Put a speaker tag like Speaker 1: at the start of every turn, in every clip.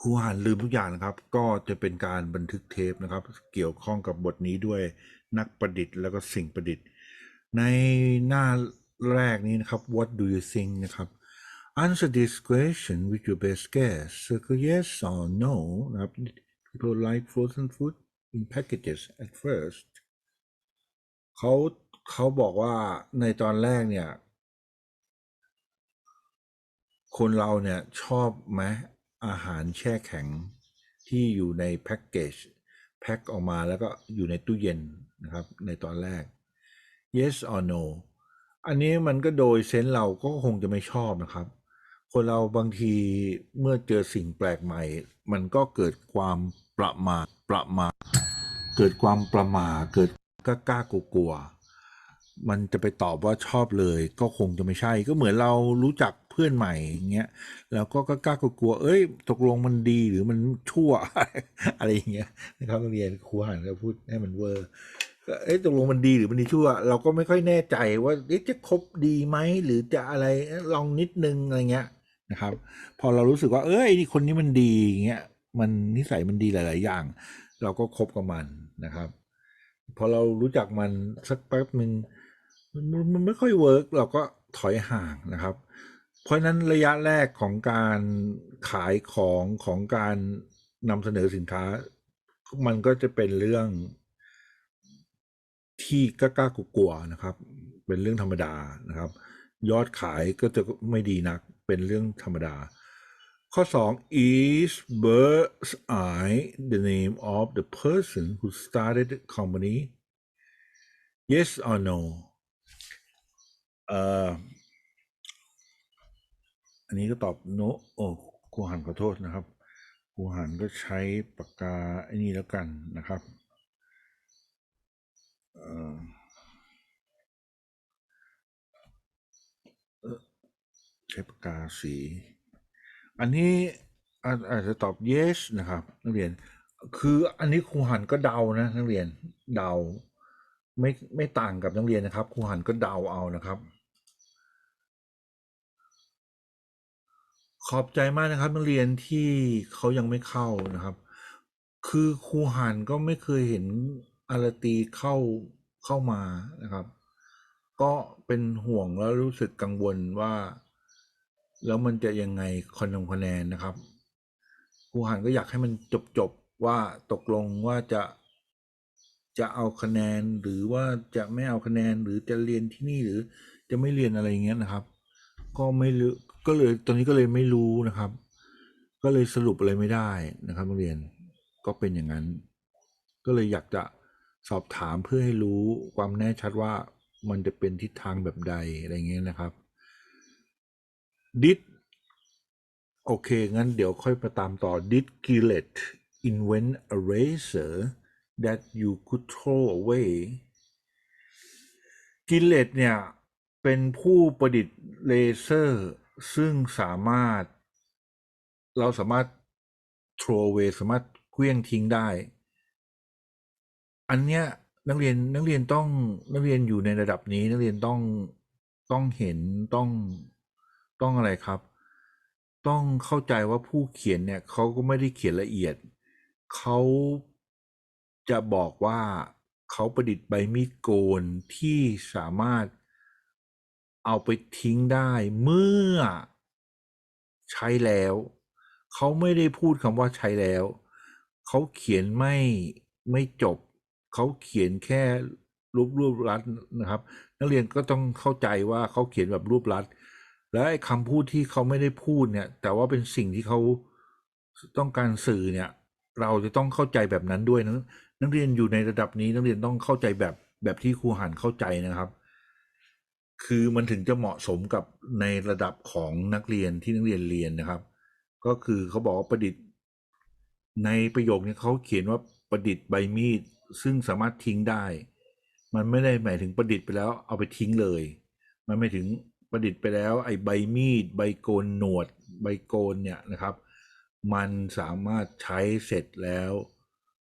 Speaker 1: ครูหันลืมทุกอย่างนะครับ ก็จะเป็นการบันทึกเทปนะครับ เกี่ยวข้องกับบทนี้ด้วยนักประดิษฐ์แล้วก็สิ่งประดิษฐ์ ในหน้าแรกนี้นะครับ what do you think นะครับ answer this question with your best guess circle yes or no นะครับ people like frozen food in packages at first เขาเขาบอกว่าในตอนแรกเนี่ย คนเราเนี่ยชอบไหม อาหารแช่แข็งที่อยู่ในแพ็กเกจแพ็คออกมาแล้วก็อยู่ในตู้เย็นนะครับ ในตอนแรก yes or no อันนี้มันก็โดยเซนส์เราก็คงจะไม่ชอบนะครับ คนเราบางทีเมื่อเจอสิ่งแปลกใหม่ มันก็เกิดความประมาทประมาทเกิดความประมาทเกิดกล้ากล้ากลัวกลัวมันจะไปตอบว่าชอบเลย ก็คงจะไม่ใช่ ก็เหมือนเรารู้จัก เพื่อนใหม่อย่างเงี้ยแล้วก็กล้ากลัวเอ้ย ตกลงมันดีหรือมันชั่ว อะไรอย่างเงี้ยนะครับนักเรียนครูหันก็พูดให้มันเวอร์กเอ๊ะตกลงมันดีหรือมันดีชั่ว เราก็ไม่ค่อยแน่ใจว่าเอ๊ะจะคบดีไหมหรือจะอะไรลองนิดนึงอะไรเงี้ยนะครับ พอเรารู้สึกว่า เอ้ยนี่คนนี้มันดีอย่างเงี้ยมันนิสัยมันดีหลาย ๆ อย่าง เราก็คบกับมันนะครับ พอเรารู้จักมันสักแป๊บหนึ่งมันไม่ค่อยเวิร์กเราก็ถอยห่างนะครับ เพราะฉะนั้นระยะแรกของการขายของของการนำเสนอสินค้า มันก็จะเป็นเรื่องที่กล้ากลัวๆนะครับ เป็นเรื่องธรรมดานะครับ ยอดขายก็จะไม่ดีนักเป็นเรื่องธรรมดา ข้อ 2 is Bird's Eye the name of the person who started the company yes or no เอ่อ อันนี้ก็ตอบ no โอ้ครูหันขอโทษนะครับครูหันก็ใช้ปากกาไอ้นี่แล้วกันนะครับเอ่อเอ่อใช้ปากกาสี อันนี้อาอาจจะตอบ yes นะครับนักเรียน คืออันนี้ครูหันก็เดานะนักเรียนเดาไม่ไม่ต่างกับนักเรียนนะครับครูหันก็เดาเอานะครับ ขอบใจมากนะครับนักเรียนที่เขายังไม่เข้านะครับ คือครูหันก็ไม่เคยเห็นอารตีเข้าเข้ามานะครับ ก็เป็นห่วงแล้วรู้สึกกังวลว่า แล้วมันจะยังไงคะแนนคะแนนนะครับครูหันก็อยากให้มันจบจบว่าตกลงว่าจะจะเอาคะแนนหรือว่าจะไม่เอาคะแนนหรือจะเรียนที่นี่หรือจะไม่เรียนอะไรอย่างเงี้ยนะครับ ก็ไม่รู้ ก็เลยตอนนี้ก็เลยไม่รู้นะครับ ก็เลยสรุปอะไรไม่ได้นะครับนักเรียนก็เป็นอย่างนั้น ก็เลยอยากจะสอบถามเพื่อให้รู้ความแน่ชัดว่ามันจะเป็นทิศทางแบบใดอะไรเงี้ยนะครับ did โอเค งั้นเดี๋ยวค่อยไปตามต่อ did Gillett invent a razor that you could throw away Gillette เนี่ย เป็นผู้ประดิษฐ์เลเซอร์ ซึ่งสามารถ เราสามารถ throw away สามารถเคลื่องทิ้งได้ อันเนี้ยนักเรียนนักเรียนต้องนักเรียนอยู่ในระดับนี้ นักเรียนต้องต้องเห็นต้องต้องอะไรครับ ต้องเข้าใจว่าผู้เขียนเนี่ยเขาก็ไม่ได้เขียนละเอียดเขาจะบอกว่าเขาประดิษฐ์ใบมีดโกนที่สามารถ เอาไปทิ้งได้เมื่อ ใช้แล้ว เขาไม่ได้พูดคำว่าใช้แล้ว เขาเขียนไม่ไม่จบ เขาเขียนแค่รูปรูปรัดนะครับ นักเรียนก็ต้องเข้าใจว่าเขาเขียนแบบรูปรัดและไอ้คำพูดที่เขาไม่ได้พูดเนี่ย แต่ว่าเป็นสิ่งที่เขาต้องการสื่อเนี่ย เราจะต้องเข้าใจแบบนั้นด้วยนะนักเรียนอยู่ในระดับนี้นักเรียนต้องเข้าใจแบบแบบที่ครูหันเข้าใจนะครับ คือมันถึงจะเหมาะสมกับในระดับของนักเรียนที่นักเรียนเรียนนะครับ ก็คือเขาบอกว่าประดิษฐ์ ในประโยคนี้เขาเขียนว่าประดิษฐ์ใบมีดซึ่งสามารถทิ้งได้ มันไม่ได้หมายถึงประดิษฐ์ไปแล้วเอาไปทิ้งเลย มันไม่ถึงประดิษฐ์ไปแล้วไอ้ใบมีด ใบโกนหนวด ใบโกนเนี่ยนะครับ มันสามารถใช้เสร็จแล้ว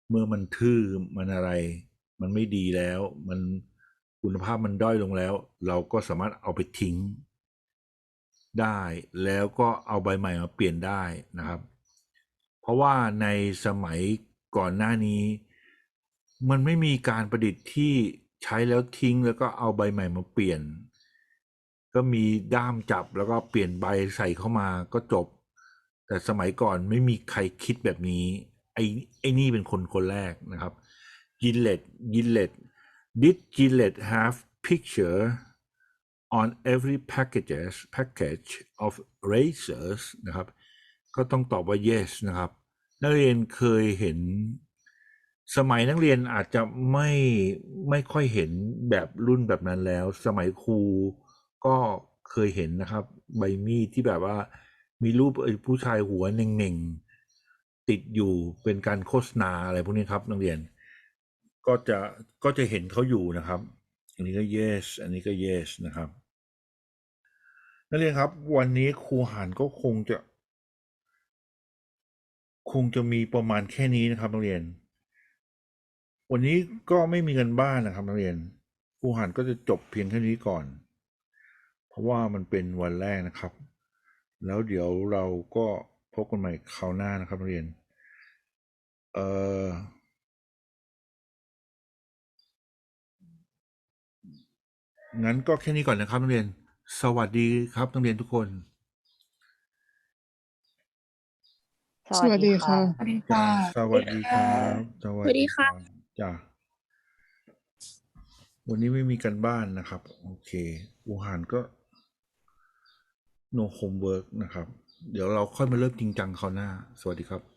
Speaker 1: เมื่อมันทื่อมันอะไร มันไม่ดีแล้วมัน คุณภาพมันด้อยลงแล้ว เราก็สามารถเอาไปทิ้งได้แล้วก็เอาใบใหม่มาเปลี่ยนได้นะครับ เพราะว่าในสมัยก่อนหน้านี้ มันไม่มีการประดิษฐ์ที่ใช้แล้วทิ้งแล้วก็เอาใบใหม่มาเปลี่ยน ก็มีด้ามจับแล้วก็เปลี่ยนใบใส่เข้ามาก็จบ แต่สมัยก่อนไม่มีใครคิดแบบนี้ ไอ้ไอ้นี่เป็นคนคนแรกนะครับ Gillette Gillette did Gillette have picture on every packages package of razors นะครับ ก็ต้องตอบว่า yes นะครับ นักเรียนเคยเห็น สมัยนักเรียนอาจจะไม่ไม่ค่อยเห็นแบบรุ่นแบบนั้นแล้ว สมัยครูก็เคยเห็นนะครับ ใบมีดที่แบบว่า มีรูปผู้ชายหัวเน่งๆ ติดอยู่เป็นการโฆษณาอะไรพวกนี้ครับนักเรียน ก็จะก็จะเห็นเขาอยู่นะครับ อันนี้ก็ yes อันนี้ก็ yes นะครับ นักเรียนครับ วันนี้ครูหานก็คงจะ คงจะมีประมาณแค่นี้นะครับนักเรียน วันนี้ก็ไม่มีเงินบ้านนะครับนักเรียนครูหานก็จะจบเพียงแค่นี้ก่อน เพราะว่ามันเป็นวันแรกนะครับ แล้วเดี๋ยวเราก็พบกันใหม่คราวหน้านะครับนักเรียน เอ่อ งั้นก็แค่นี้ก่อนนะครับนักเรียน สวัสดีครับนักเรียนทุกคน
Speaker 2: สวัสดีค่ะ
Speaker 3: สวัสดี
Speaker 1: จ้า
Speaker 3: ค่ะ
Speaker 1: สวัสดีครับสวัส
Speaker 2: สวัสดี
Speaker 1: ดี
Speaker 2: ค่ะ
Speaker 1: จ้าวันนี้ไม่มีกันบ้านนะครับ โอเคอูหานก็ no homework นะครับ เดี๋ยวเราค่อยมาเริ่มจริงจังคราวหน้า สวัสดีครับ